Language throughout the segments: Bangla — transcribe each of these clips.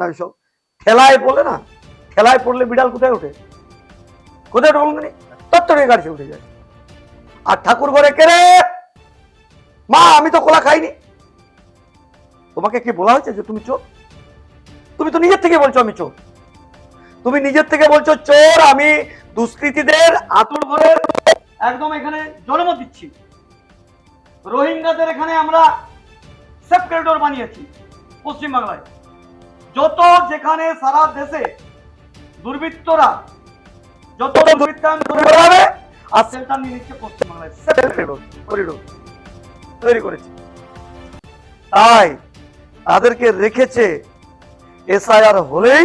না ওইসব ঠেলায় পড়লে না ঠেলায় পড়লে বিড়াল কোথায় ওঠে? কোথায় ওঠে বলুন তত্তরে গাড়ি উঠে যায়। আর ঠাকুর ঘরে কেড়ে মা, আমি তো কোলা খাইনি। তোমাকে কি বলা হয়েছে যে তুমি চোর? তুমি তো নিজের থেকে বলছো আমি চোর। তুমি নিজের থেকে বলছো, চোর, আমি দুষ্কৃতীদের আতুর ঘরের একদম এখানে জন্ম দিচ্ছি। রোহিঙ্গাদের এখানে আমরা সেফ করিডোর বানিয়েছি পশ্চিমবাংলায়। যত যেখানে সারা দেশে দুর্বৃত্তরা যত আর সেন্টার নিয়ে নিচ্ছে পশ্চিমবাংলায় তৈরি করেছে। তাই তাদেরকে রেখেছে এসআইআর হলেই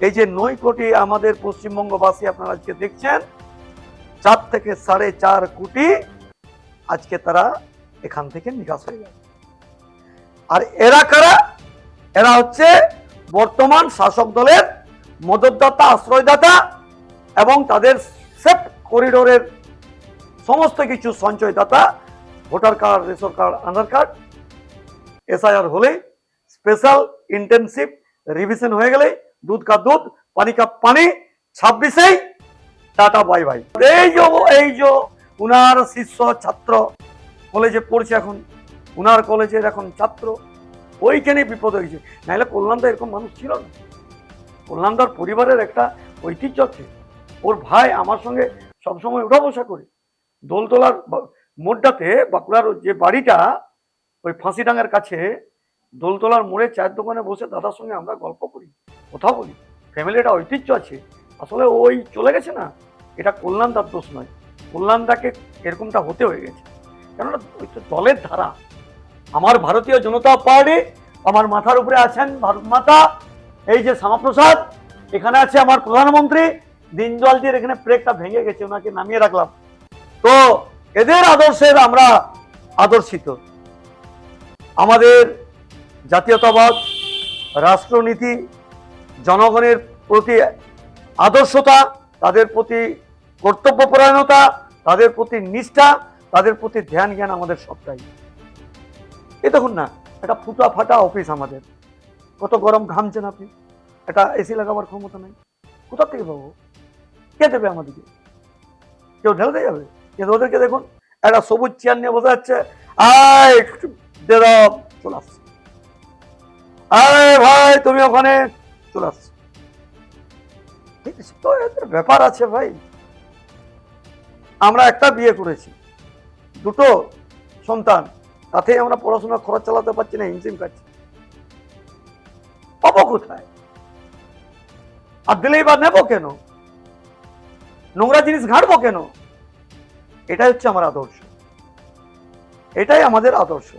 এই যে নয় কোটি আমাদের পশ্চিমবঙ্গবাসী আপনারা আজকে দেখছেন, চার থেকে সাড়ে চার কোটি আজকে তারা এখান থেকে নিকাশ হয়ে যাবে আর এরা কারা? এরা হচ্ছে বর্তমান শাসক দলের মদতদাতা, আশ্রয়দাতা এবং তাদের সেফ করিডোরের সমস্ত কিছু সঞ্চয়দাতা voter card ration card Aadhaar card SIR হলেই স্পেশাল ইন্টেনসিভ রিভিশন হয়ে গেলে দুধ কা দুধ, পানি কা পানি, ছাব্বিশেই টাটা বাই বাই এই যে এই যে উনার শিষ্য, ছাত্র কলেজে পড়ছে এখন, উনার কলেজের এখন ছাত্র। ওইখানে বিপদ হয়েছে। নাহলে কল্যাণদা এরকম মানুষ ছিল না। কল্যাণদার পরিবারের একটা ঐতিহ্য আছে। ওর ভাই আমার সঙ্গে সবসময় উঠা বসা করে। দোলতলার মোড়টাতে বাঁকুড়ার যে বাড়িটা, ওই ফাঁসিডাঙ্গার কাছে দোলতলার মোড়ে চায়ের দোকানে বসে দাদার সঙ্গে আমরা গল্প করি কথা বলি। ফ্যামিলিটা ঐতিহ্য আছে। আসলে ওই চলে গেছে না? এটা কল্যাণদার দোষ নয়। কল্যাণদাকে এরকমটা হতে হয়ে গেছে। কেননা ওই তো দলের ধারা। আমার ভারতীয় জনতা পার্টি, আমার মাথার উপরে আছেন ভারত মাতা, এই যে শ্যামাপ্রসাদ, এখানে আছে আমার প্রধানমন্ত্রী দিনদয়ালজির এখানে প্রেকটা ভেঙে গেছে, ওনাকে নামিয়ে রাখলাম। তো এদের আদর্শের আমরা আদর্শিত। আমাদের জাতীয়তাবাদ, রাষ্ট্রনীতি, জনগণের প্রতি আদর্শতা, তাদের প্রতি কর্তব্যপরায়ণতা, তাদের প্রতি নিষ্ঠা, তাদের প্রতি ধ্যান জ্ঞান আমাদের সবটাই। এ দেখুন না, একটা ফুটা ফাটা অফিস আমাদের। কত গরম ঘামছেন আপনি। একটা এসি লাগাবার ক্ষমতা নেই। কোথা থেকে পাবো? কে দেবে আমাদেরকে? কেউ ঢেলে দিয়ে যাবে? কিন্তু ওদেরকে দেখুন। একটা সবুজ চেয়ার নিয়ে বসে যাচ্ছে আয়, একটু দে দাও, চলে আসছে। আরে ভাই, তুমি ওখানে, চলে আসছো। তো এদের ব্যাপার আছে ভাই। আমরা একটা বিয়ে করেছি। দুটো সন্তান। তাতেই আমরা পড়াশোনা, খরচ চালাতে পারছি না, হিমশিম খাচ্ছি। পাবো কোথায়? আর দিলেই বা নেব কেন? নোংরা জিনিস ঘাঁটবো কেন? এটাই হচ্ছে আমার আদর্শ। এটাই আমাদের আদর্শ।